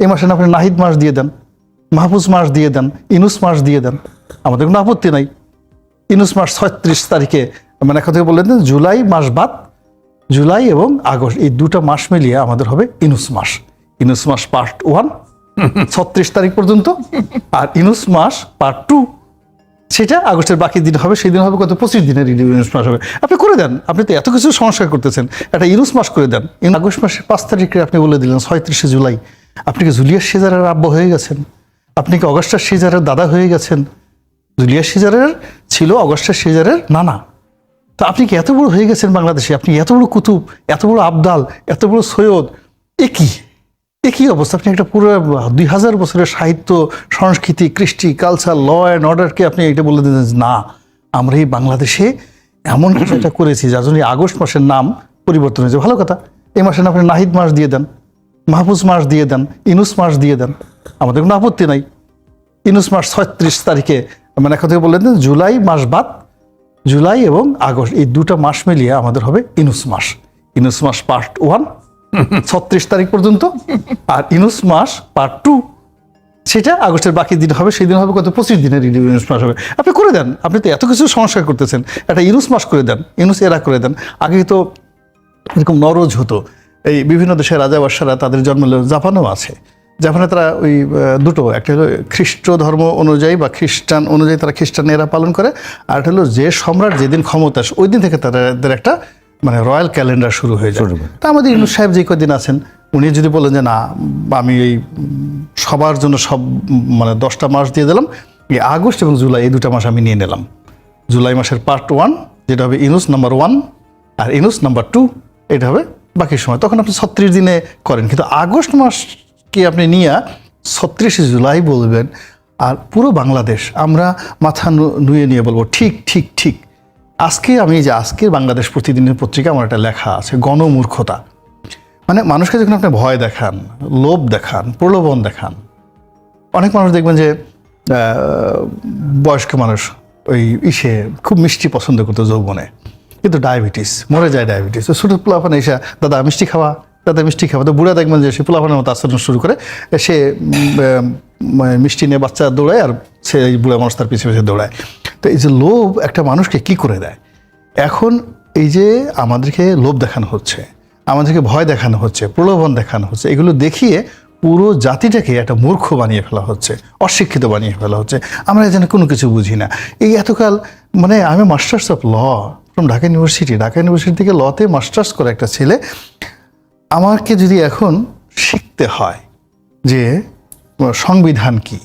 এই মাসে আপনি নাহিদ মাস দিয়ে দেন মাহফুজ মাস দিয়ে দেন ইনুস মাস দিয়ে দেন আমাদের কোনো আপত্তি নাই। ইনুস মাস ছত্রিশ তারিখে মানে এখন থেকে বললেন জুলাই মাস বাদ জুলাই এবং আগস্ট এই দুটা মাস মিলিয়ে আমাদের হবে ইনুস মাস। ইনুস মাস পার্ট ওয়ান ছত্রিশ তারিখ পর্যন্ত আর ইনুস মাস পার্ট টু সেটা আগস্টের বাকি দিন হবে সেই দিন হবে কত? পঁচিশ দিনের ইনুস মাস হবে। আপনি করে দেন আপনি তো এত কিছু সংস্কার করতেছেন। একটা ইনুস মাস করে দেন। আগস্ট মাসের পাঁচ তারিখে আপনি বলে দিলেন ছয়ত্রিশে জুলাই। আপনি কি জুলিয়াস সিজারের আব্বা হয়ে গেছেন? আপনি কি অগস্টার সিজারের দাদা হয়ে গেছেন? জুলিয়াস সিজারের ছিল অগস্টার সিজারের নানা। তা আপনি কি এত বড় হয়ে গেছেন বাংলাদেশে? আপনি এত বড় কুতুব, এত বড় আবদাল, এত বড় সৈয়দ, এ কি? এ অবস্থা? আপনি একটা পুরো দুই হাজার বছরের সাহিত্য, সংস্কৃতি, কৃষ্টি, কালচার, ল অ্যান্ড অর্ডারকে আপনি এটা বলে দিলেন না, আমরা এই বাংলাদেশে এমন কিছু একটা করেছি যার জন্য আগস্ট মাসের নাম পরিবর্তন হয়েছে। ভালো কথা। এই মাসে না আপনি নাহিদ মাস দিয়ে দেন। মাহফুজ মাস দিয়ে দেন ইনুস মাস দিয়ে দেন আমাদের কোনো আপত্তি নাই। ইনুস মাস ছত্রিশ তারিখে মানে এখন থেকে বললেন জুলাই মাস বাদ জুলাই এবং আগস্ট এই দুটা মাস মিলিয়ে আমাদের হবে ইনুস মাস। ইনুস মাস পার্ট ওয়ান ছত্রিশ তারিখ পর্যন্ত আর ইনুস মাস পার্ট টু সেটা আগস্টের বাকি দিন হবে সেই দিন হবে কত? পঁচিশ দিনের ইনুস মাস হবে। আপনি করে দেন আপনি তো এত কিছু সংস্কার করতেছেন। একটা ইনুস মাস করে দেন ইনুস এরা করে দেন। আগে তো এরকম নরজ হতো এই বিভিন্ন দেশের রাজা বাদশারা তাদের জন্ম। জাপানেও আছে। জাপানে তারা ওই দুটো একটা হলো খ্রিস্ট ধর্ম অনুযায়ী বা খ্রিস্টান অনুযায়ী তারা খ্রিস্টানেরা পালন করে আর একটা হলো যে সম্রাট যেদিন ক্ষমতা আসে ওই দিন থেকে তাদের একটা মানে রয়্যাল ক্যালেন্ডার শুরু হয়ে যায়। তা আমাদের ইউনুস সাহেব যে কদিন আছেন উনি যদি বলেন যে না আমি এই সবার জন্য সব মানে দশটা মাস দিয়ে দিলাম এই আগস্ট এবং জুলাই এই দুটা মাস আমি নিয়ে নিলাম। জুলাই মাসের পার্ট ওয়ান যেটা হবে ইনুস নাম্বার ওয়ান আর ইনুস নাম্বার টু এটা হবে বাকি সময়। তখন আপনি ছত্রিশ দিনে করেন। কিন্তু আগস্ট মাসকে আপনি নিয়ে ছত্রিশে জুলাই বলবেন, আর পুরো বাংলাদেশ, আমরা মাথা নুয়ে নিয়ে বলব, ঠিক ঠিক ঠিক। আজকে আমি যে আজকের বাংলাদেশ প্রতিদিনের পত্রিকা, আমার একটা লেখা আছে, গণমূর্খতা। মানে মানুষকে যখন আপনি ভয় দেখান, লোভ দেখান, প্রলোভন দেখান, অনেক মানুষ দেখবেন যে বয়স্ক মানুষ ওই ইসে খুব মিষ্টি পছন্দ করতো যৌবনে। কিন্তু ডায়াবেটিস মরে যায় ডায়াবেটিস তো ছোটো পোলাপানে এসে, দাদা, মিষ্টি খাওয়া, দাদা, মিষ্টি খাওয়া। তো বুড়া দেখবেন যে সে পোলাপানের মতো আচরণ শুরু করে। সে মিষ্টি নিয়ে বাচ্চা দৌড়ায় আর সে বুড়া মানুষ তার পিছিয়ে পিছিয়ে দৌড়ায়। তো এই যে লোভ একটা মানুষকে কি করে দেয়? এখন এই যে আমাদেরকে লোভ দেখানো হচ্ছে, আমাদেরকে ভয় দেখানো হচ্ছে, প্রলোভন দেখানো হচ্ছে, এগুলো দেখিয়ে পুরো জাতিটাকে একটা মূর্খ বানিয়ে ফেলা হচ্ছে, অশিক্ষিত বানিয়ে ফেলা হচ্ছে। আমরা যেন কোনো কিছু বুঝি না। এই এতকাল মানে আমি masters of law from Dhaka university. Dhaka university থেকে লতে মাস্টার্স করে একটা ছেলে আমাকে যদি এখন শিখতে হয় যে সংবিধান কি,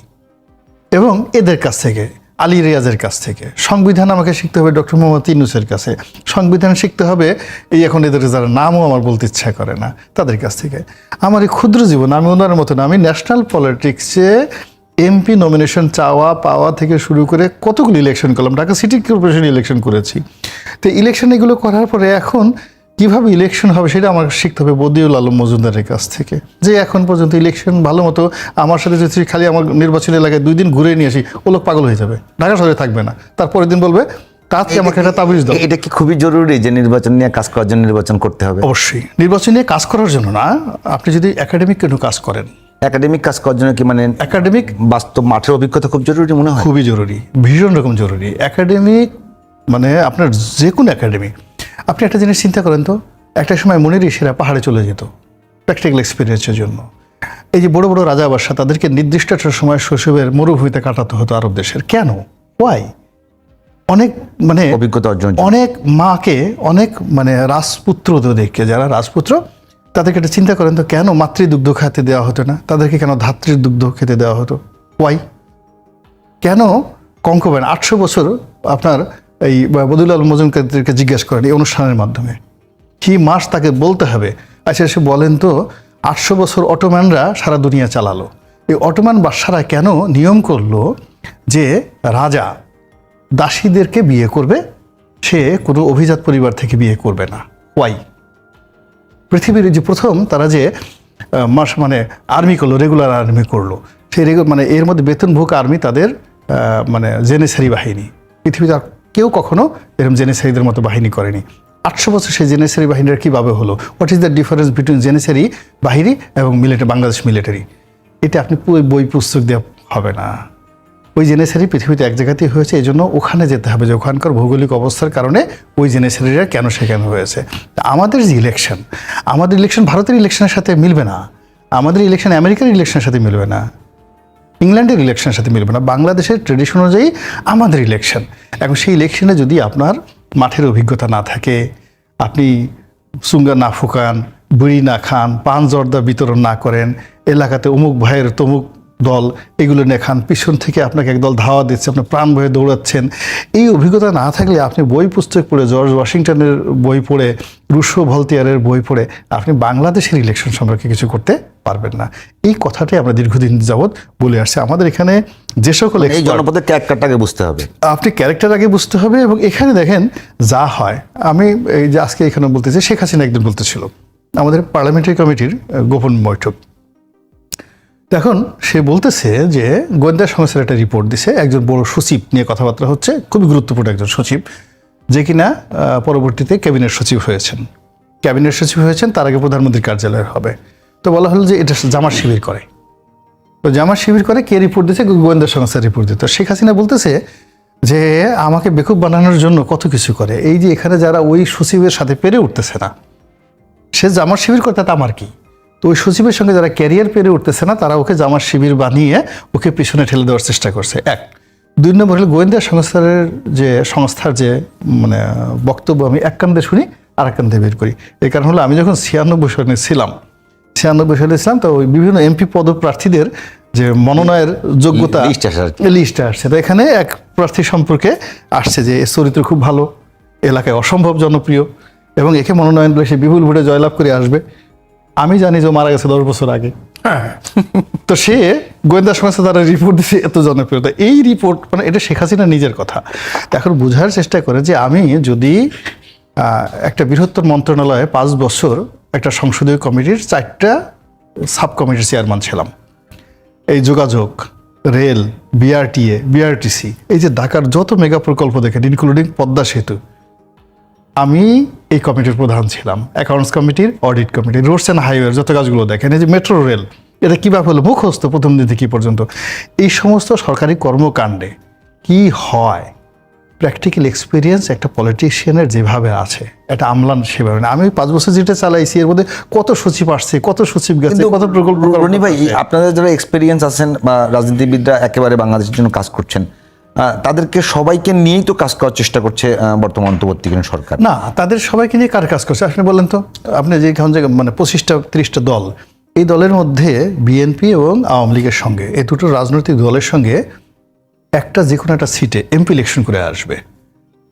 এবং এদের কাছ থেকে, আলী রিয়াজের কাছ থেকে, সংবিধান আমাকে শিখতে হবে ডক্টর মোহাম্মদ ইনুসের কাছে, সংবিধান শিখতে হবে, এই এখন এদের যারা নামও আমার বলতে ইচ্ছা করে না, তাদের কাছ থেকে। আমার এই ক্ষুদ্র জীবন, আমি ওনার মতো না আমি ন্যাশনাল পলিটিক্সে এমপি নমিনেশন চাওয়া পাওয়া থেকে শুরু করে কতগুলো ইলেকশন করলাম? ঢাকা সিটি কর্পোরেশন ইলেকশন করেছি। তো ইলেকশন এগুলো করার পরে এখন কীভাবে ইলেকশন হবে সেটা আমার শিখতে হবে বদিউল আলম মজুমদারের কাছ থেকে। যে এখন পর্যন্ত ইলেকশন ভালো মতো আমার সাথে যদি খালি আমার নির্বাচনী এলাকায় দুই দিন ঘুরে নিয়ে আসি ও লোক পাগল হয়ে যাবে। ঢাকা শহরে থাকবে না। তারপরের দিন বলবে কাজকে আমাকে একটা তাবিজ দাও। এটা কি খুবই জরুরি যে নির্বাচন নিয়ে কাজ করার জন্য নির্বাচন করতে হবে? অবশ্যই। নির্বাচন নিয়ে কাজ করার জন্য না আপনি যদি একাডেমিক কোনো কাজ করেন? একাডেমিক কাজ করার জন্য কি মানে একাডেমিক বাস্তব মাঠের অভিজ্ঞতা খুব জরুরি মনে হয়? খুবই জরুরি ভীষণ রকম জরুরি। একাডেমিক মানে আপনার যে কোনো একাডেমি আপনি একটা জিনিস চিন্তা করেন তো একটা সময় মনের ইসেরা পাহাড়ে চলে যেত প্র্যাকটিক্যাল এক্সপিরিয়েন্সের জন্য। এই যে বড় বড় রাজা বাসা তাদেরকে নির্দিষ্ট একটা সময় শৈশবের মরুভূমিতে কাটাতে হতো আরব দেশের। কেন? ওয়াই অনেক মানে অভিজ্ঞতা অর্জন অনেক মাকে অনেক মানে রাজপুত্রদেরকে যারা রাজপুত্র তাদেরকে একটা চিন্তা করেন তো, কেন মাতৃদুগ্ধ খেতে দেওয়া হতো না? তাদেরকে কেন ধাত্রীর দুগ্ধ খেতে দেওয়া হতো? ওয়াই কেন কঙ্কবেন আটশো বছর আপনার এই বদুল আল মজুমকারদেরকে জিজ্ঞেস করেন এই অনুষ্ঠানের মাধ্যমে? কি মাস তাকে বলতে হবে? আচ্ছা সে বলেন তো, আটশো বছর অটোম্যানরা সারা দুনিয়া চালালো। এই অটোম্যান বাদশারা কেন নিয়ম করল যে রাজা দাসীদেরকে বিয়ে করবে? সে কোনো অভিজাত পরিবার থেকে বিয়ে করবে না। ওয়াই পৃথিবীর যে প্রথম তারা যে মাস মানে আর্মি করল রেগুলার আর্মি করল। সেই মানে এর মধ্যে বেতনভোগ আর্মি তাদের মানে জেনেসারি বাহিনী। পৃথিবীতে আর কেউ কখনো এরকম জেনেসারিদের মতো বাহিনী করেনি। আটশো বছর সেই জেনেসারি বাহিনীর কীভাবে হলো? What is the difference between Janissary বাহিনী এবং মিলিটারি বাংলাদেশ মিলিটারি এটা আপনি বই পুস্তক দিয়ে হবে না। ওই জেনেসারি পৃথিবীতে এক জায়গাতেই হয়েছে, এই জন্য ওখানে যেতে হবে যে ওখানকার ভৌগোলিক অবস্থার কারণে ওই জেনেসারিরা কেন সেখানে হয়েছে। আমাদের যে ইলেকশন আমাদের ইলেকশন ভারতের ইলেকশনের সাথে মিলবে না। আমাদের ইলেকশন আমেরিকার ইলেকশনের সাথে মিলবে না। ইংল্যান্ডের ইলেকশনের সাথে মিলবে না। বাংলাদেশের ট্রেডিশন অনুযায়ী আমাদের ইলেকশন এখন সেই ইলেকশনে যদি আপনার মাঠের অভিজ্ঞতা না থাকে, আপনি সুঙ্গা না ফুকান, বুড়ি না খান, পান জর্দা বিতরণ না করেন, এলাকাতে অমুক ভাইয়ের তমুক দল এগুলো নিয়ে খান। পিছন থেকে আপনাকে একদল ধাওয়া দিচ্ছে আপনি প্রাণ ভয়ে দৌড়াচ্ছেন। এই অভিজ্ঞতা না থাকলে আপনি বই পুস্তক পড়ে জর্জ ওয়াশিংটনের বই পড়ে রুশো ভলতিয়ারের বই পড়ে আপনি বাংলাদেশের ইলেকশন সম্পর্কে কিছু করতে পারবেন না। এই কথাটাই আমরা দীর্ঘদিন যাবৎ বলে আসছি। আমাদের এখানে যে সকল জনপদের ক্যারেক্টারটাকে বুঝতে হবে। আপনি ক্যারেক্টার আগে বুঝতে হবে এবং এখানে দেখেন যা হয়। আমি এই যে আজকে এখানে বলতেছি শেখ হাসিনা একদিন বলতেছিল আমাদের পার্লামেন্টারি কমিটির গোপন বৈঠক। এখন সে বলতেছে যে গোয়েন্দা সংস্থার একটা রিপোর্ট দিছে, একজন বড় সচিব নিয়ে কথাবার্তা হচ্ছে, খুবই গুরুত্বপূর্ণ একজন সচিব, যে কিনা পরবর্তীতে ক্যাবিনেট সচিব হয়েছেন। ক্যাবিনেট সচিব হয়েছেন, তার আগে প্রধানমন্ত্রীর কার্যালয় হবে। তো বলা হলো যে এটা জামার শিবির করে। তো জামার শিবির করে কে রিপোর্ট দিচ্ছে গোয়েন্দা সংস্থার রিপোর্ট দিতে শেখ হাসিনা বলতেছে যে আমাকে বেকুব বানানোর জন্য কত কিছু করে। এই যে এখানে যারা ওই সচিবের সাথে পেরে উঠতেছে না, সে জামার শিবির করে, তাতে আমার কি? তো ওই সচিবের সঙ্গে যারা ক্যারিয়ার পেরে উঠতেছে না তারা ওকে জামার শিবির বানিয়ে ওকে পিছনে ঠেলে দেওয়ার চেষ্টা করছে। এক। দুই নম্বর হলো গোয়েন্দা সংস্থার যে সংস্থার যে মানে বক্তব্য আমি এক কান্দে শুনি আর এক কান্দে বের করি। এই কারণ হলো আমি যখন ছিয়ানব্বই সালে ছিলাম ছিয়ানব্বই সালে ছিলাম তো ওই বিভিন্ন এমপি পদপ্রার্থীদের যে মনোনয়নের যোগ্যতা লিস্ট আসছে। তো এখানে এক প্রার্থী সম্পর্কে আসছে যে চরিত্র খুব ভালো এলাকায় অসম্ভব জনপ্রিয় এবং একে মনোনয়ন দিলে সে বিপুল ভোটে জয়লাভ করে আসবে। আমি জানি যে মারা গেছে দশ বছর আগে। তো সে গোয়েন্দা সংস্থা তারা রিপোর্ট দিচ্ছে এত জনপ্রিয়তা। এই রিপোর্ট মানে এটা শেখ হাসিনা নিজের কথা। এখন বোঝার চেষ্টা করে যে আমি যদি একটা বৃহত্তর মন্ত্রণালয়ে পাঁচ বছর একটা সংসদীয় কমিটির চারটা সাব কমিটির চেয়ারম্যান ছিলাম। এই যোগাযোগ রেল বিআরটিএ বিআরটিসি এই যে ঢাকার যত মেগা প্রকল্প দেখেন ইনক্লুডিং পদ্মা সেতু আমি এই কমিটির প্রধান ছিলাম। অ্যাকাউন্টস কমিটির audit committee roads and highway যত কাজগুলো দেখেন এই যে মেট্রো রেল এটা কীভাবে হলো মুখস্থ প্রথম দিন থেকে কি পর্যন্ত। এই সমস্ত সরকারি কর্মকাণ্ডে কি হয়? প্র্যাকটিক্যাল এক্সপিরিয়েন্স একটা পলিটিশিয়ানের যেভাবে আছে একটা আমলান সেভাবে না। আমি পাঁচ বছর যেটা চালাইছি এর মধ্যে কত সচিব আসছে কত সচিব গেছে কত প্রকল্প রনি ভাই আপনাদের যারা এক্সপিরিয়েন্স আছেন বা রাজনীতিবিদরা একেবারে বাংলাদেশের জন্য কাজ করছেন তাদেরকে সবাইকে নিয়েই তো কাজ করার চেষ্টা করছে বর্তমান অন্তর্বর্তীকালীন সরকার। না, তাদের সবাইকে নিয়ে কার কাজ করছে? আপনি বলেন তো, আপনি যে মানে পঁচিশটা, তিরিশটা দল, এই দলের মধ্যে বিএনপি এবং আওয়ামী লীগের সঙ্গে, এই দুটো রাজনৈতিক দলের সঙ্গে একটা যে কোনো একটা সিটে এমপি ইলেকশন করে আসবে।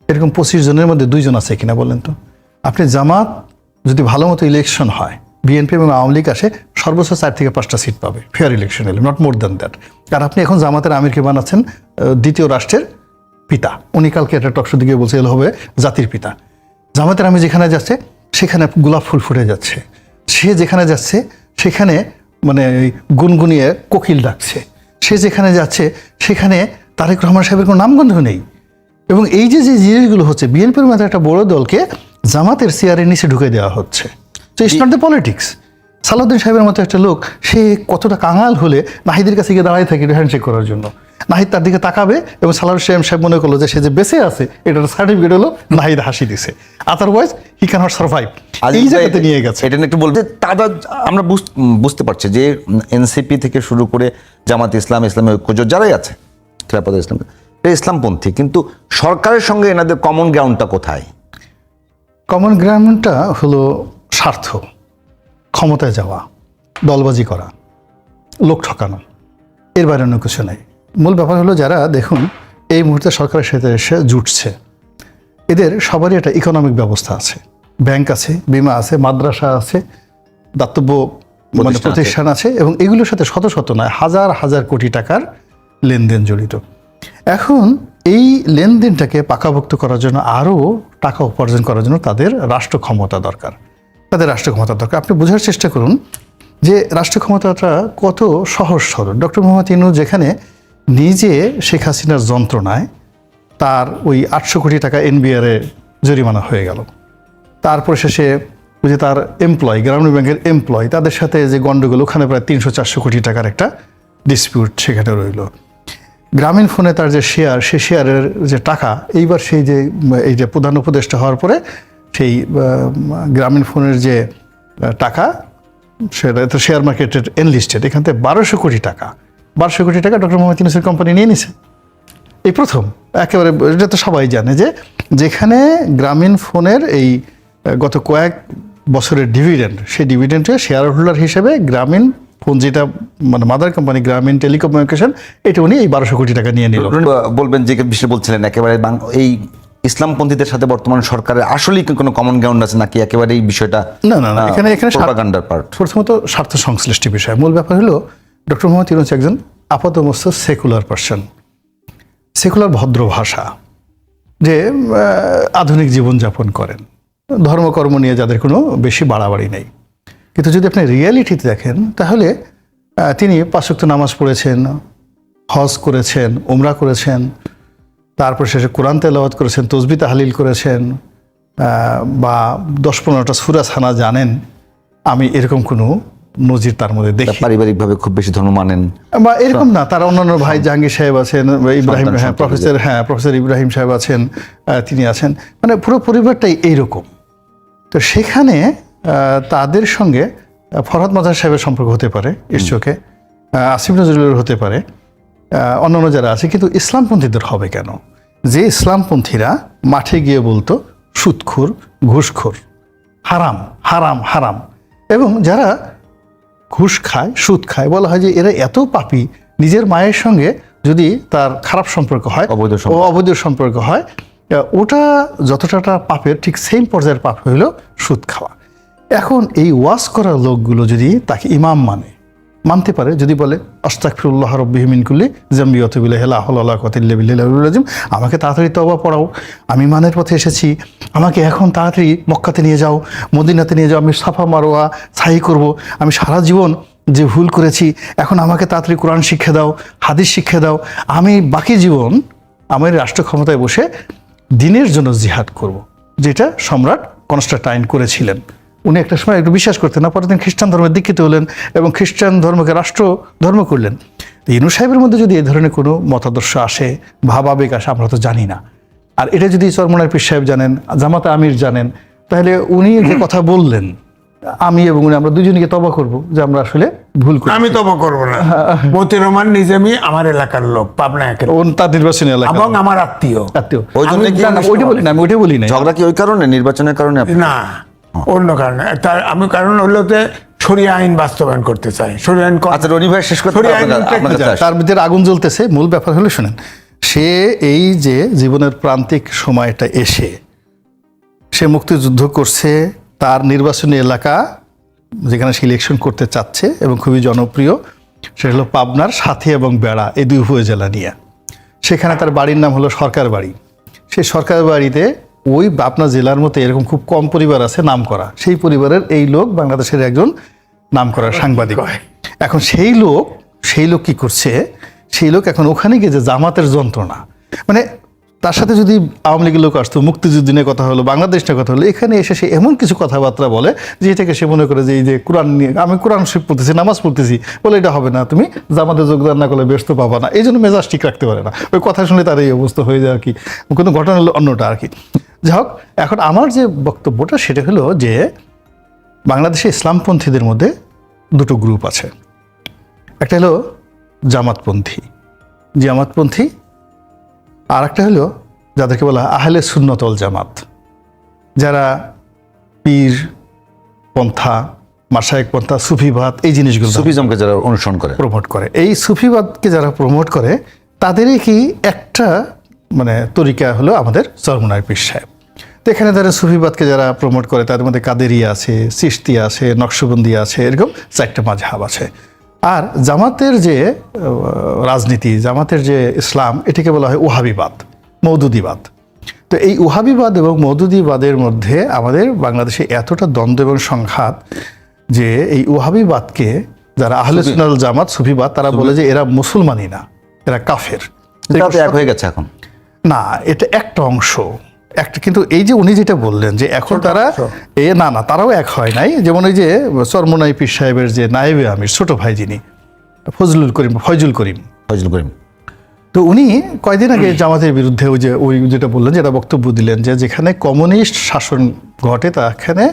এরকম পঁচিশ জনের মধ্যে দুইজন আছে কিনা বলেন তো? আপনি জামাত যদি ভালো মতো ইলেকশন হয় বিএনপি এবং আওয়ামী লীগ আসে সর্বোচ্চ চার থেকে পাঁচটা সিট পাবে ফেয়ার ইলেকশন এলে নট মোর দ্যান দ্যাট আর আপনি এখন জামাতের আমিরকে বানাচ্ছেন দ্বিতীয় রাষ্ট্রের পিতা। উনি কালকে একটা টকশো দিকে বলছে এলো হবে জাতির পিতা। জামাতের আমি যেখানে যাচ্ছে, সেখানে গোলাপ ফুল ফুটে যাচ্ছে। সে যেখানে যাচ্ছে, সেখানে মানে গুনগুনিয়ে কোকিল ডাকছে। সে যেখানে যাচ্ছে, সেখানে তারেক রহমান সাহেবের কোনো নামগন্ধ নেই। এবং এই যে যে জিনিসগুলো হচ্ছে, বিএনপির মতো একটা বড় দলকে জামাতের চেয়ারের নিচে ঢুকে দেওয়া হচ্ছে। তো it's not the politics Salahuddin সাহেবের মতো একটা লোক সে কতটা কাঙাল হলে নাহিদের কাছে গিয়ে দাঁড়ায় থাকে হ্যান্ডশেক করার জন্য। নাহিদ তার দিকে তাকাবে এবং সালাউদ্দিন সাহেব মনে করল যে সে যে বেঁচে আছে এটার সার্টিফিকেট হলো নাহিদ হাসি দিছে। Otherwise he can not survive এই জায়গাতে নিয়ে গেছে। এটা নিয়ে একটু বলতে তারা আমরা বুঝ- বুঝতে পারছি যে এনসিপি থেকে শুরু করে জামাত ইসলাম ইসলামী ঐক্যজোট যারাই আছে খেলাপথ ইসলাম ইসলামপন্থী কিন্তু সরকারের সঙ্গে এনাদের কমন গ্রাউন্ডটা কোথায়? কমন গ্রাউন্ডটা হলো স্বার্থ। ক্ষমতায় যাওয়া দলবাজি করা লোক ঠকানো এর বাইরে অন্য কিছু নেই। মূল ব্যাপার হলো যারা দেখুন এই মুহূর্তে সরকারের সাথে এসে জুটছে এদের সবারই একটা ইকোনমিক ব্যবস্থা আছে। ব্যাংক আছে বিমা আছে মাদ্রাসা আছে দাতব্য মানে প্রতিষ্ঠান আছে। এবং এগুলোর সাথে শত শত নয় হাজার হাজার কোটি টাকার লেনদেন জড়িত। এখন এই লেনদেনটাকে পাকাভুক্ত করার জন্য আরও টাকা উপার্জন করার জন্য তাদের রাষ্ট্র ক্ষমতা দরকার। তাদের রাষ্ট্র ক্ষমতা দরকার। আপনি বোঝার চেষ্টা করুন যে রাষ্ট্র ক্ষমতাটা কত সহজ সরল। ডক্টর মোহাম্মদ ইনু যেখানে নিজে শেখ হাসিনার যন্ত্রণায় তার ওই আটশো কোটি টাকা এনবিআরে জরিমানা হয়ে গেল। তারপর শেষে ওই যে তার এমপ্লয় গ্রামীণ ব্যাংকের এমপ্লয় তাদের সাথে যে গন্ডগোল ওখানে প্রায় তিনশো চারশো কোটি টাকার একটা ডিসপিউট সেখানে রইল। গ্রামীণ ফোনে তার যে শেয়ার সে শেয়ারের যে টাকা, এইবার সেই যে, এই যে প্রধান উপদেষ্টা হওয়ার পরে সেই গ্রামীণ ফোনের যে টাকা, সেটা তো শেয়ার মার্কেটের এনলিস্টেড এখান থেকে বারোশো কোটি টাকা। বারোশো কোটি টাকা ডক্টর মোহাম্মদ ইউনুসের কোম্পানি নিয়ে নিছে। এই প্রথম, একেবারে, এটা তো সবাই জানে যে, যেখানে গ্রামীণ ফোনের এই গত কয়েক বছরের ডিভিডেন্ড সেই ডিভিডেন্ডে শেয়ার হোল্ডার হিসেবে গ্রামীণ ফোন যেটা মানে মাদার কোম্পানি গ্রামীণ টেলিকমিউনিকেশন এটা উনি এই বারোশো কোটি টাকা নিয়ে নিল। বলবেন যে বিষয়ে বলছিলেন, একেবারে এই ইসলামপন্থীদের সাথে বর্তমান সরকারের আসলেই কি কোনো কমন গ্রাউন্ড আছে নাকি একেবারে এই বিষয়টা না না না এখানে এখানে প্রোপাগান্ডার পার্ট প্রথমত স্বার্থ সংশ্লিষ্ট বিষয়। মূল ব্যাপার হলো ডক্টর মোহাম্মদ ইউনুস একজন আপাতমস্ত সেকুলার পার্সন সেকুলার ভদ্র ভাষা যে আধুনিক জীবনযাপন করেন। ধর্মকর্ম নিয়ে যাদের কোনো বেশি বাড়াবাড়ি নেই। কিন্তু যদি আপনি রিয়েলিটিতে দেখেন তাহলে তিনি পাঁচক্ত নামাজ পড়েছেন হজ করেছেন উমরা করেছেন তারপর শেষে কোরআন তেলাওয়াত করেছেন তসবি তাহালিল করেছেন বা দশ পনেরোটা সুরা হানা জানেন আমি এরকম কোনো নজির তার মধ্যে দেখি। পারিবারিকভাবে খুব বেশি ধর্ম মানেন। বা এরকম না তারা অন্যান্য ভাই জাহাঙ্গীর সাহেব আছেন ইব্রাহিম হ্যাঁ প্রফেসর হ্যাঁ প্রফেসর ইব্রাহিম সাহেব আছেন তিনি আছেন। মানে পুরো পরিবারটাই এইরকম। তো সেখানে তাদের সঙ্গে ফরহাদ মাজার সাহেবের সম্পর্ক হতে পারে ঈশ্বরকে আসিফ নজরুলের হতে পারে। অন্যান্য যারা আছে কিন্তু ইসলামপন্থীদের হবে কেন? যে ইসলামপন্থীরা মাঠে গিয়ে বলতো সুদখোর ঘুষখোর হারাম হারাম হারাম। এবং যারা ঘুষ খায় সুদ খায় বলা হয় যে এরা এত পাপী নিজের মায়ের সঙ্গে যদি তার খারাপ সম্পর্ক হয় অবৈধ। অবৈধ সম্পর্ক হয় ওটা যতটা পাপের ঠিক সেম পর্যায়ের পাপ হইল সুদ খাওয়া। এখন এই ওয়াজ করা লোকগুলো যদি তাকে ইমাম মানে মানতে পারে, যদি বলে আস্তাকফিরুল্লাহ রব্বিহি মিনকুল্লি জাম্বি অতবিল্লাহ আল্লাহ কতিল্লাবিল্লাহিম আমাকে তাড়াতাড়ি তবা পড়াও। আমি মানের পথে এসেছি। আমাকে এখন তাড়াতাড়ি মক্কাতে নিয়ে যাও, মদিনাতে নিয়ে যাও। আমি সাফা মারোয়া ছাই করব। আমি সারা জীবন যে ভুল করেছি, এখন আমাকে তাড়াতাড়ি কোরআন শিক্ষা দাও, হাদিস শিক্ষা দাও। আমি বাকি জীবন আমার রাষ্ট্র ক্ষমতায় বসে দিনের জন্য জিহাদ করব। যেটা সম্রাট কনস্টান্টাইন করেছিলেন। উনি একটা সময় একটু বিশ্বাস করতেন না পরে তিনি খ্রিস্টান ধর্মে দীক্ষিত হলেন এবং খ্রিস্টান ধর্মকে রাষ্ট্র ধর্ম করলেন। ইনু সাহেবের মধ্যে যদি এই ধরনের কোনো মতাদর্শ আসে ভাবাবেগ আসে আমরা তো জানি না। আর এটা যদি চরমনার পীর সাহেব জানেন জামাতা আমির জানেন তাহলে উনি যে কথা বললেন আমি এবং উনি আমরা দুজনকে তবা করব যে আমরা আসলে ভুল করি আমি তবা করব না। মতি রহমান নিজামি আমার এলাকার লোক পাবনা একের ও তার নির্বাচনী এলাকা এবং আমার আত্মীয়। আত্মীয়। ওই জন্য ওইটা বলি না আমি ওইটা বলি না ঝগড়া কি ওই কারণে নির্বাচনের কারণে আপনি- না। অন্য কারণে। তার আমি কারণ হলো যে সরিয়া আইন বাস্তবায়ন করতে চাই। সরিয়া আইন আচ্ছা রনি ভাই শেষ করতে। তার ভিতরে আগুন জ্বলতেছে মূল ব্যাপার হলো শুনেন সে এই যে জীবনের প্রান্তিক সময়টা এসে সে মুক্তিযুদ্ধ করছে তার নির্বাচনী এলাকা যেখানে সে ইলেকশন করতে চাচ্ছে এবং খুবই জনপ্রিয় সেটা হলো পাবনার সাথী এবং বেড়া এই দুই উপজেলা নিয়ে। সেখানে তার বাড়ির নাম হলো সরকার বাড়ি সেই সরকার বাড়িতে ওই পাবনা জেলার মতো এরকম খুব কম পরিবার আছে নাম করা সেই পরিবারের এই লোক বাংলাদেশের একজন নাম করা সাংবাদিক। হয় এখন সেই লোক সেই লোক কি করছে? সেই লোক এখন ওখানে গিয়ে যে জামাতের যন্ত্রণা। মানে তার সাথে যদি আওয়ামী লীগের লোক আসতো মুক্তিযুদ্ধ নিয়ে কথা হলো বাংলাদেশ নিয়ে কথা হলো এখানে এসে সে এমন কিছু কথাবার্তা বলে যে এটাকে সে মনে করে যে এই যে কোরআন নিয়ে আমি কোরআন শরীফ পড়তেছি নামাজ পড়তেছি বলে এটা হবে না তুমি জামাতে যোগদান না করলে ব্যস্ত পাবা না। এই জন্য মেজাজ ঠিক রাখতে পারে না। ওই কথা শুনে তার এই অবস্থা হয়ে যায় আর কি। কোনো ঘটনা হলো অন্যটা আর কি। যাই হোক এখন আমার যে বক্তব্যটা সেটা হলো যে বাংলাদেশে ইসলামপন্থীদের মধ্যে দুটো গ্রুপ আছে। একটা হলো জামাতপন্থী জামাতপন্থী আর একটা হলো যাদেরকে বলা আহলে সুন্নতল জামাত যারা পীর পন্থা মাসায়ক পন্থা সুফিবাদ এই জিনিসগুলো সুফিজমকে যারা অনুসরণ করে। প্রমোট করে। এই সুফিবাদকে যারা প্রমোট করে তাদেরই কি একটা মানে তরিকা হলো আমাদের চরমনার পীর সাহেব। তো এখানে যারা সুফিবাদকে যারা প্রমোট করে তাদের মধ্যে কাদেরিয়া আছে সিস্তি আছে নকশবন্দি আছে এরকম চারটা মাঝহাব আছে। আর জামাতের যে রাজনীতি জামাতের যে ইসলাম এটিকে বলা হয় ওহাবিবাদ মৌদুদিবাদ তো এই উহাবিবাদ এবং মৌদুদিবাদের মধ্যে আমাদের বাংলাদেশে এতটা দ্বন্দ্ব এবং সংঘাত যে এই উহাবিবাদকে যারা আহলে সুন্নাল জামাত সুফিবাদ তারা বলে যে এরা মুসলমানই না এরা কাফের। এক হয়ে গেছে এখন। না এটা একটা অংশ। একটা কিন্তু এই যে উনি যেটা বললেন যে এখন তারা এ না না তারাও এক হয় নাই। যেমন ওই যে চরমনাই পীর সাহেবের যে নায়েবে আমির ছোট ভাই যিনি ফজলুল করিম ফয়জুল করিম। ফজল করিম। তো উনি কয়দিন আগে জামাতের বিরুদ্ধে ওই যে ওই যেটা বললেন যেটা বক্তব্য দিলেন যে যেখানে কমিউনিস্ট শাসন ঘটে সেখানে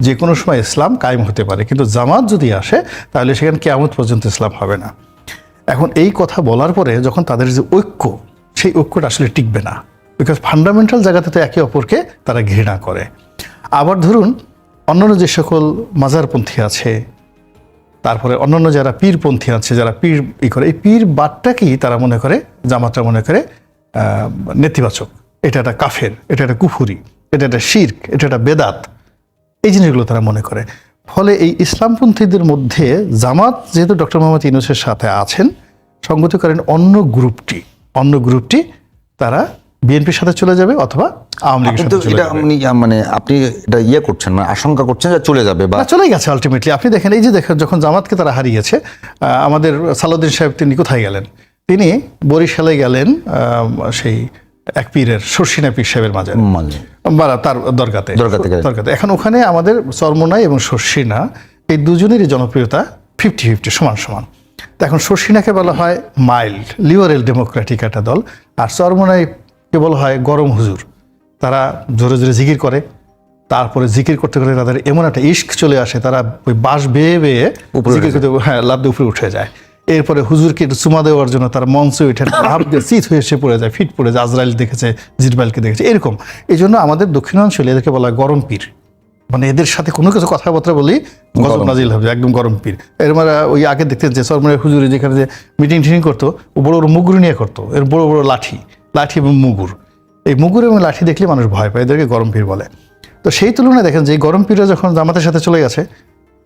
যে কোনো সময় ইসলাম কায়েম হতে পারে। কিন্তু জামাত যদি আসে তাহলে সেখানে কেয়ামত পর্যন্ত ইসলাম হবে না। এখন এই কথা বলার পরে যখন তাদের যে ঐক্য সেই ঐক্যটা আসলে টিকবে না। বিকজ ফান্ডামেন্টাল জায়গাতে তো একে অপরকে তারা ঘৃণা করে। আবার ধরুন, অন্যান্য যে সকল মাজারপন্থী আছে, তারপরে অন্যান্য যারা পীরপন্থী আছে, যারা পীর ই করে, এই পীর বাদটাকেই তারা মনে করে জামাতরা মনে করে নেতিবাচক। এটা একটা কাফের, এটা একটা কুফুরি, এটা একটা শির্ক, এটা একটা বেদাত। এই জিনিসগুলো তারা মনে করে। ফলে এই ইসলামপন্থীদের মধ্যে জামাত, যেহেতু ডক্টর মোহাম্মদ ইউনুসের সাথে আছেন সঙ্গতি করেন অন্য গ্রুপটি। অন্য গ্রুপটি তারা বিএনপির সাথে চলে যাবে অথবা আওয়ামী লীগের সাথে চলে যাবে। আপনি মানে আপনি এটা ইয়ে করছেন মানে আশঙ্কা করছেন যে চলে যাবে বা চলে গেছে আলটিমেটলি আপনি দেখেন এই যে দেখেন যখন জামাতকে তারা হারিয়েছে আমাদের সালাউদ্দিন সাহেব তিনি কোথায় গেলেন? তিনি বরিশালে গেলেন আহ, সেই এক পীরের শর্ষিনা পীর সাহেবের মাঝে। মানে বা তার দরগাতে। দরগাতে এখন ওখানে আমাদের চর্মনাই এবং শর্ষিনা এই দুজনেরই জনপ্রিয়তা ফিফটি ফিফটি সমান সমান। এখন শর্ষিনাকে বলা হয় মাইল্ড লিবারেল ডেমোক্রেটিক একটা দল। আর চর্মনাইকে বলা হয় গরম হুজুর। তারা জোরে জোরে জিকির করে। তারপরে জিকির করতে করতে তাদের এমন একটা ইস্ক চলে আসে তারা ওই বাঁশ বেয়ে বেয়ে উপরে জিকির করতে হ্যাঁ লাভ দিয়ে উপরে উঠে যায়। এরপরে হুজুরকে একটু চুমা দেওয়ার জন্য তার মঞ্চে উঠে লাভ দিয়ে চিত হয়ে এসে পড়ে যায় ফিট পড়ে যায় আজরাইল দেখেছে জিরবাইলকে দেখেছে এরকম। এই জন্য আমাদের দক্ষিণাঞ্চলে এদেরকে বলা হয় গরম পীর। মানে এদের সাথে কোনো কিছু কথাবার্তা বলি গজব নাজিল হবে একদম গরম পীর। এর মানে ওই আগে দেখতেন যে সরমানের হুজুরি যেখানে যে মিটিং টিটিং করতো ও বড় বড় মুগুর নিয়ে করতো এর বড় বড় লাঠি লাঠি এবং মুগুর। এই মুগুর এবং লাঠি দেখলে মানুষ ভয় পায় এদেরকে গরম পীর বলে। তো সেই তুলনায় দেখেন যে গরম পীররা যখন জামাতের সাথে চলে গেছে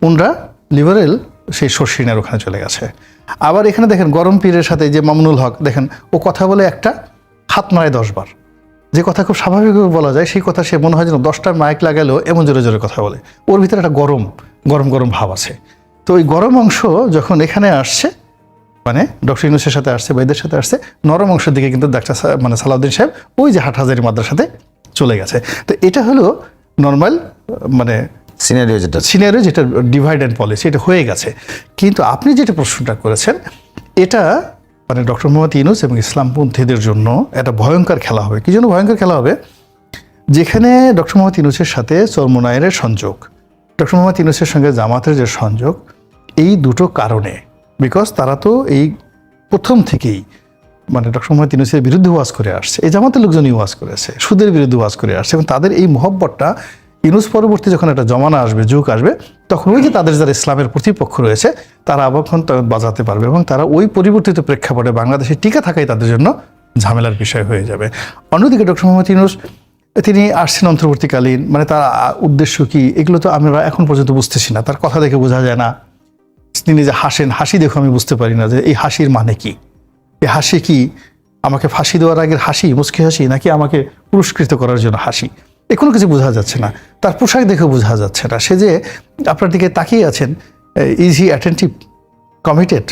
উনরা লিবারেল সেই শর্ষিনের ওখানে চলে গেছে। আবার এখানে দেখেন গরম পীরের সাথে যে মামুনুল হক দেখেন ও কথা বলে একটা হাত মারায় দশবার যে কথা খুব স্বাভাবিকভাবে বলা যায় সেই কথা সে মনে হয় যেন দশটা মাইক লাগালেও এমন জোরে জোরে কথা বলে। ওর ভিতরে একটা গরম গরম গরম ভাব আছে। তো ওই গরম অংশ যখন এখানে আসছে মানে ডক্টর ইউনুসের সাথে আসছে বাইদের সাথে আসছে নরম অংশের দিকে কিন্তু ডাক্তার মানে সালাউদ্দিন সাহেব ওই যে হাট হাটহাজারি মাদ্রাসাতে চলে গেছে। তো এটা হলো নর্মাল মানে সিনারিও যেটা। সিনিয়রে যেটা ডিভাইড অ্যান্ড পলিসি এটা হয়ে গেছে। কিন্তু আপনি যেটা প্রশ্নটা করেছেন এটা মানে ডক্টর মোহাম্মদ ইউনুস এবং ইসলামপন্থীদের জন্য একটা ভয়ঙ্কর খেলা হবে। কি জন্য ভয়ঙ্কর খেলা হবে? যেখানে ডক্টর মোহাম্মদ ইউনুসের সাথে চর্মনায়ের সংযোগ, ডক্টর মোহাম্মদ ইউনুসের সঙ্গে জামাতের যে সংযোগ, এই দুটো কারণে। বিকজ তারা তো এই প্রথম থেকেই মানে ডক্টর মোহাম্মদ ইউনুসের বিরুদ্ধে ওয়াজ করে আসছে। এই জামাতের লোকজনই ওয়াজ করেছে, সুদের বিরুদ্ধে ওয়াজ করে আসছে এবং তাদের এই মহব্বতটা ইউনুস পরবর্তী যখন একটা জমানা আসবে, যুগ আসবে, তখন ওই যে তাদের যারা ইসলামের প্রতিপক্ষ রয়েছে, তারা আবাক্ষণ বাজাতে পারবে এবং তারা ওই পরিবর্তিত প্রেক্ষাপটে বাংলাদেশে টিকে থাকাই তাদের জন্য ঝামেলার বিষয় হয়ে যাবে। অন্যদিকে ডক্টর মোহাম্মদ ইউনুস, তিনি আসছেন অন্তর্বর্তীকালীন মানে তার উদ্দেশ্য কি, এগুলো তো আমরা এখন পর্যন্ত বুঝতেছি না, তার কথা দেখে বোঝা যায় না। তিনি যে হাসেন, হাসি দেখো আমি বুঝতে পারি না যে এই হাসির মানে কি। এই হাসি কি, আমাকে ফাঁসি দেওয়ার আগের হাসি, মুসকি হাসি, নাকি আমাকে পুরস্কৃত করার জন্য হাসি? কোনো কিছু বোঝা যাচ্ছে না। তার পোশাক দেখে বোঝা যাচ্ছে না। সে যে আপনার দিকে তাকিয়ে আছেন ইজ হি অ্যাটেন্টিভ কমিটেড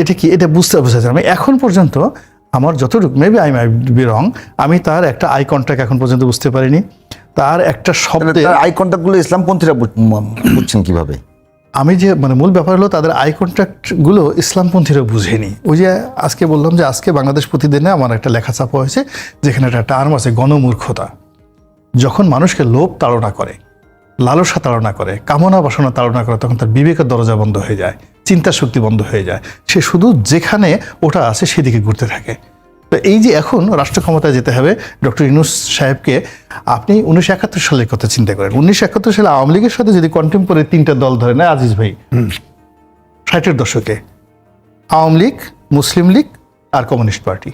এটা কি? এটা বুঝতে বোঝা যায় আমি এখন পর্যন্ত আমার যতটুকু maybe I may be wrong আমি তার একটা আই কন্ট্যাক্ট এখন পর্যন্ত বুঝতে পারিনি। তার একটা শব্দে আই কন্ট্যাক্টগুলো ইসলামপন্থীরা বুঝছেন কীভাবে? আমি যে মানে মূল ব্যাপার হলো তাদের আই কন্ট্রাক্টগুলো ইসলামপন্থীরা বুঝেনি। ওই যে আজকে বললাম যে আজকে বাংলাদেশ প্রতিদিনে আমার একটা লেখা ছাপা হয়েছে যেখানে একটা টার্ম আছে গণমূর্খতা। যখন মানুষকে লোভ তাড়না করে লালসা তাড়না করে কামনা বাসনা তাড়না করে তখন তার বিবেকের দরজা বন্ধ হয়ে যায় চিন্তা শক্তি বন্ধ হয়ে যায়। সে শুধু যেখানে ওটা আছে সেদিকে ঘুরতে থাকে। তো এই যে এখন রাষ্ট্র ক্ষমতায় যেতে হবে ডক্টর ইনুস সাহেবকে আপনি উনিশশো একাত্তর সালের কথা চিন্তা করেন। উনিশশো একাত্তর সালে আওয়ামী লীগের সাথে যদি কন্টেম্পোরারি তিনটা দল ধরে নেয় আজিজ ভাই ষাটের দশকে আওয়ামী লীগ মুসলিম লীগ আর কমিউনিস্ট পার্টি।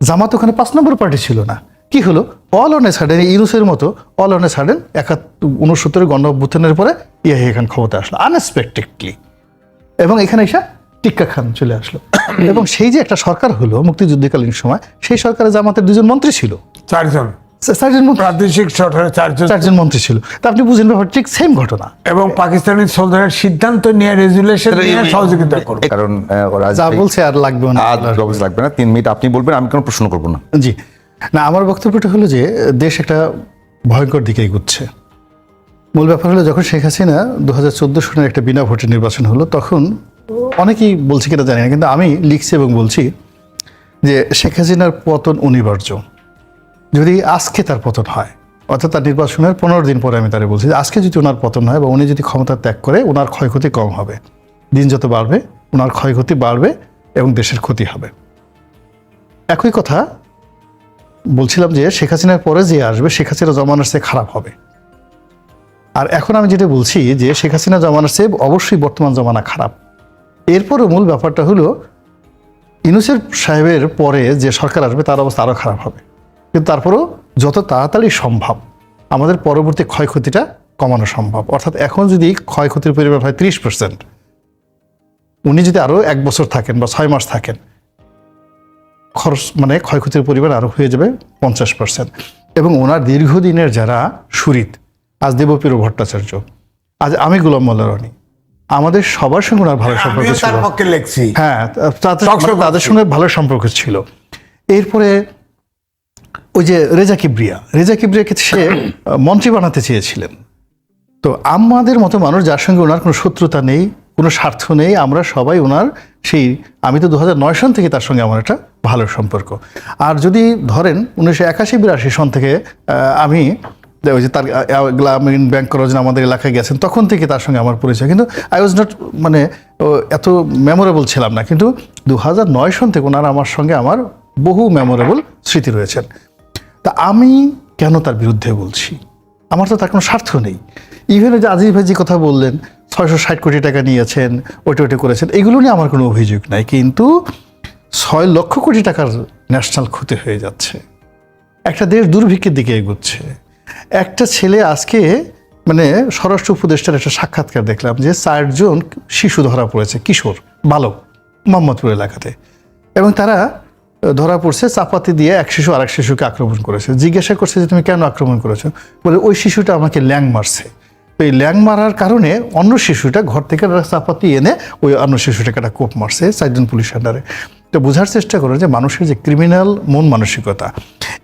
জামাত ওখানে পাঁচ নম্বর পার্টি ছিল না। কি হলো? অল অন এ সাডেন ইউনুসের মতো অল অন এ সাডেন একাত্তর উনসত্তরের গণ অভ্যুত্থানের পরে ইয়ে এখানে ক্ষমতা আসলো আনএক্সপেক্টেডলি এবং এখানে এসে টিক্কা খান চলে আসলো। এবং সেই যে একটা সরকার হলো মুক্তিযুদ্ধকালীন সময় সেই সরকারে জামাতের দুজন মন্ত্রী ছিল। চারজন। চারজন প্রাদেশিক চারজন। চারজন মন্ত্রী ছিল। তা আপনি বুঝেন ব্যাপার ঠিক সেম ঘটনা। এবং পাকিস্তানি সোলজারের সিদ্ধান্ত নিয়ে রেজুলেশন নিয়ে সহযোগিতা করবে। কারণ আহ, ওরা যা বলছে আর লাগবে না। জবস লাগবে না। তিন মিনিট আপনি বলবেন আমি কোনো প্রশ্ন করব না। জি। না, আমার বক্তব্যটা হলো যে, দেশ একটা ভয়ঙ্কর দিকে এগুচ্ছে। মূল ব্যাপার হলো যখন শেখ হাসিনা দু হাজার চোদ্দ সনের একটা বিনা ভোটে নির্বাচন হলো, তখন অনেকেই বলছে কিনা জানি না, কিন্তু আমি লিখছি এবং বলছি যে, শেখ হাসিনার পতন অনিবার্য। যদি আজকে তার পতন হয়, অর্থাৎ তার নির্বাচনের পনেরো দিন পরে আমি তারে বলছি যে, আজকে যদি ওনার পতন হয় বা উনি যদি ক্ষমতা ত্যাগ করে, ওনার ক্ষয়ক্ষতি কম হবে। দিন যত বাড়বে, ওনার ক্ষয়ক্ষতি বাড়বে এবং দেশের ক্ষতি হবে। একই কথা বলছিলাম যে শেখ হাসিনার পরে যে আসবে, শেখ হাসিনা জমানার চেয়ে খারাপ হবে। আর এখন আমি যেটা বলছি যে শেখ হাসিনা জমানার চেয়ে অবশ্যই বর্তমান জমানা খারাপ। এরপরও মূল ব্যাপারটা হলো ইনুসের সাহেবের পরে যে সরকার আসবে, তার অবস্থা আরও খারাপ হবে। কিন্তু তারপরেও যত তাড়াতাড়ি সম্ভব আমাদের পরবর্তী ক্ষয়ক্ষতিটা কমানো সম্ভব। অর্থাৎ এখন যদি ক্ষয়ক্ষতির পরিমাণ হয় ত্রিশ পার্সেন্ট উনি যদি আরও এক বছর থাকেন বা ছয় মাস থাকেন খরচ মানে ক্ষয়ক্ষতির পরিমাণ আরও হয়ে যাবে পঞ্চাশ পার্সেন্ট এবং ওনার দীর্ঘদিনের যারা সুরিত আজ দেবপ্রিয় ভট্টাচার্য আজ আমি গোলাম মোল্লা রনি আমাদের সবার সঙ্গে ওনার ভালো সম্পর্ক ছিল। হ্যাঁ তাদের। সঙ্গে ভালো সম্পর্ক ছিল। এরপরে ওই যে রেজা কিবরিয়া রেজা কিবরিয়াকে সে মন্ত্রী বানাতে চেয়েছিলেন। তো আমাদের মতো মানুষ যার সঙ্গে ওনার কোনো শত্রুতা নেই কোনো স্বার্থ নেই, আমরা সবাই ওনার সেই, আমি তো দু নয় সন থেকে তার সঙ্গে আমার একটা ভালো সম্পর্ক। আর যদি ধরেন উনিশশো একাশি বিরাশি সন থেকে আমি ওই যে তার গ্রামীণ ব্যাংক করার আমাদের এলাকায় গেছেন, তখন থেকে তার সঙ্গে আমার পরিচয়। কিন্তু আই ওয়াজ নট মানে এত মেমোরেবল ছিলাম না। কিন্তু দু হাজার নয় সন থেকে ওনার আমার সঙ্গে আমার বহু মেমোরেবল স্মৃতি রয়েছেন। তা আমি কেন তার বিরুদ্ধে বলছি? আমার তো তার কোনো স্বার্থ নেই। ইভেন যে আজিজ ভাই যে কথা বললেন, ছয়শো ষাট কোটি টাকা নিয়েছেন, ওইটা ওইটা করেছেন, এগুলো নিয়ে আমার কোনো অভিযোগ নাই। কিন্তু ছয় লক্ষ কোটি টাকার ন্যাশনাল ক্ষতি হয়ে যাচ্ছে। একটা দেশ দুর্ভিক্ষের দিকে এগোচ্ছে। একটা ছেলে আজকে মানে স্বরাষ্ট্র উপদেষ্টার একটা সাক্ষাৎকার দেখলাম যে চারজন শিশু ধরা পড়েছে, কিশোর, বালক, মোহাম্মদপুর এলাকাতে। এবং তারা ধরা পড়ছে, চাপাতি দিয়ে এক শিশু আরেক শিশুকে আক্রমণ করেছে। জিজ্ঞাসা করছে যে, তুমি কেন আক্রমণ করেছ? বলে, ওই শিশুটা আমাকে ল্যাং মারছে। তো এই ল্যাং মারার কারণে অন্য শিশুটা ঘর থেকে চাপাতি এনে ওই অন্য শিশুটাকে একটা কোপ মারছে চারজন পুলিশ আন্ডারে তো বোঝার চেষ্টা করো যে মানুষের যে ক্রিমিনাল মন মানসিকতা,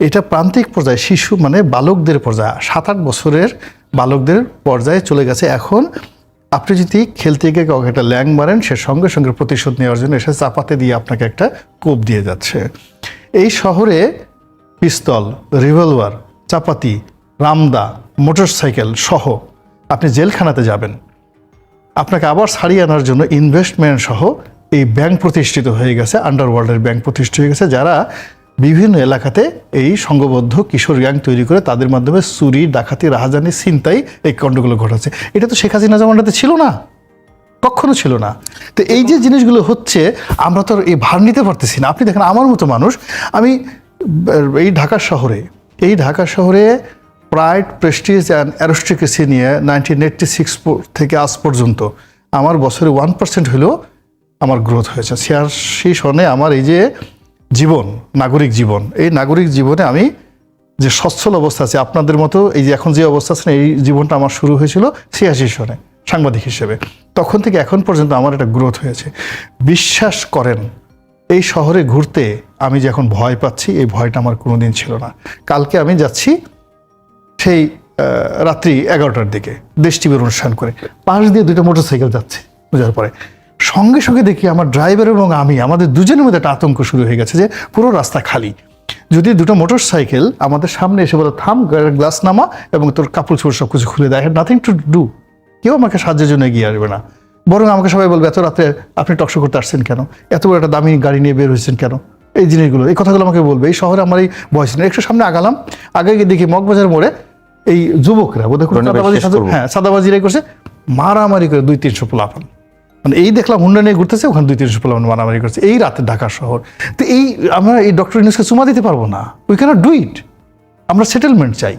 এটা প্রান্তিক পর্যায়ে শিশু মানে বালকদের পর্যায়ে সাত আট বছরের বালকদের পর্যায়ে চলে গেছে। এখন আপনি যদি খেলতে গিয়ে কাউকে একটা ল্যাং মারেন, সে সঙ্গে সঙ্গে প্রতিশোধ নেওয়ার জন্য এসে চাপাতে দিয়ে আপনাকে একটা কোপ দিয়ে যাচ্ছে। এই শহরে পিস্তল, রিভলভার, চাপাতি, রামদা, মোটরসাইকেল সহ আপনি জেলখানাতে যাবেন। আপনাকে আবার ছাড়িয়ে আনার জন্য ইনভেস্টমেন্ট সহ এই ব্যাংক প্রতিষ্ঠিত হয়ে গেছে আন্ডারওয়ার্ল্ডের ব্যাংক প্রতিষ্ঠিত হয়ে গেছে, যারা বিভিন্ন এলাকাতে এই সংঘবদ্ধ কিশোর গ্যাং তৈরি করে তাদের মাধ্যমে চুরি, ডাকাতি, রাহাজানি, ছিনতাই এই কণ্ডগুলো ঘটাচ্ছে। এটা তো শেখ হাসিনা জামানাতে ছিল না, কখনো ছিল না। তো এই যে জিনিসগুলো হচ্ছে, আমরা তো এই ভার নিতে পারতেছি না। আপনি দেখেন, আমার মতো মানুষ, আমি এই ঢাকা শহরে, এই ঢাকা শহরে প্রাইড প্রেস্টিজ অ্যান্ড অ্যারোস্টিকেসি নিয়ে নাইনটিন এইটটি সিক্স থেকে আজ পর্যন্ত আমার বছরে ওয়ান পার্সেন্ট হলেও আমার গ্রোথ হয়েছে। ছিয়াশি সনে আমার এই যে জীবন, নাগরিক জীবন, এই নাগরিক জীবনে আমি যে সচ্ছল অবস্থা আছে, আপনাদের মতো এই যে এখন যে অবস্থা আছে এই জীবনটা আমার শুরু হয়েছিল ছিয়াশি সনে সাংবাদিক হিসেবে। তখন থেকে এখন পর্যন্ত আমার একটা গ্রোথ হয়েছে। বিশ্বাস করেন, এই শহরে ঘুরতে আমি যে এখন ভয় পাচ্ছি, এই ভয়টা আমার কোনোদিন ছিল না। কালকে আমি যাচ্ছি সেই রাত্রি এগারোটার দিকে দেশ টিভির অনুষ্ঠান করে। পাশ দিয়ে দুটো মোটরসাইকেল যাচ্ছে বোঝার পরে। সঙ্গে সঙ্গে দেখি আমার ড্রাইভার এবং আমি, আমাদের দুজনের মধ্যে একটা আতঙ্ক শুরু হয়ে গেছে যে পুরো রাস্তা খালি। যদি দুটো মোটর সাইকেল আমাদের সামনে এসে বলে, থাম গ্লাস নামা এবং তোর কাপড় চোপড় সব কিছু খুলে দেয় নাথিং টু ডু কেউ আমাকে সাহায্যের জন্য এগিয়ে আসবে না। বরং আমাকে সবাই বলবে, এত রাত্রে আপনি টকশো করতে আসছেন কেন? এত বড় একটা দামি গাড়ি নিয়ে বের হয়েছেন কেন? এই জিনিসগুলো, এই কথাগুলো আমাকে বলবে। এই শহরে আমার এই বয়স নেই। একটু সামনে আগালাম। আগে গিয়ে দেখি মগবাজার মোড়ে এই যুবকরা সাদা- হ্যাঁ সাদাবাজিরাই করছে মারামারি করে দুই তিনশো পোলাপান মানে এই দেখলাম হুন্ডা নিয়ে ঘুরতেছে ওখানে দুই তিনশো পোলাপান মারামারি করছে। এই রাতে ঢাকা শহর। তো এই আমরা এই ডক্টর ইউনুসকে চুমা দিতে পারব না। উই ক্যানট ডু ইট আমরা সেটেলমেন্ট চাই।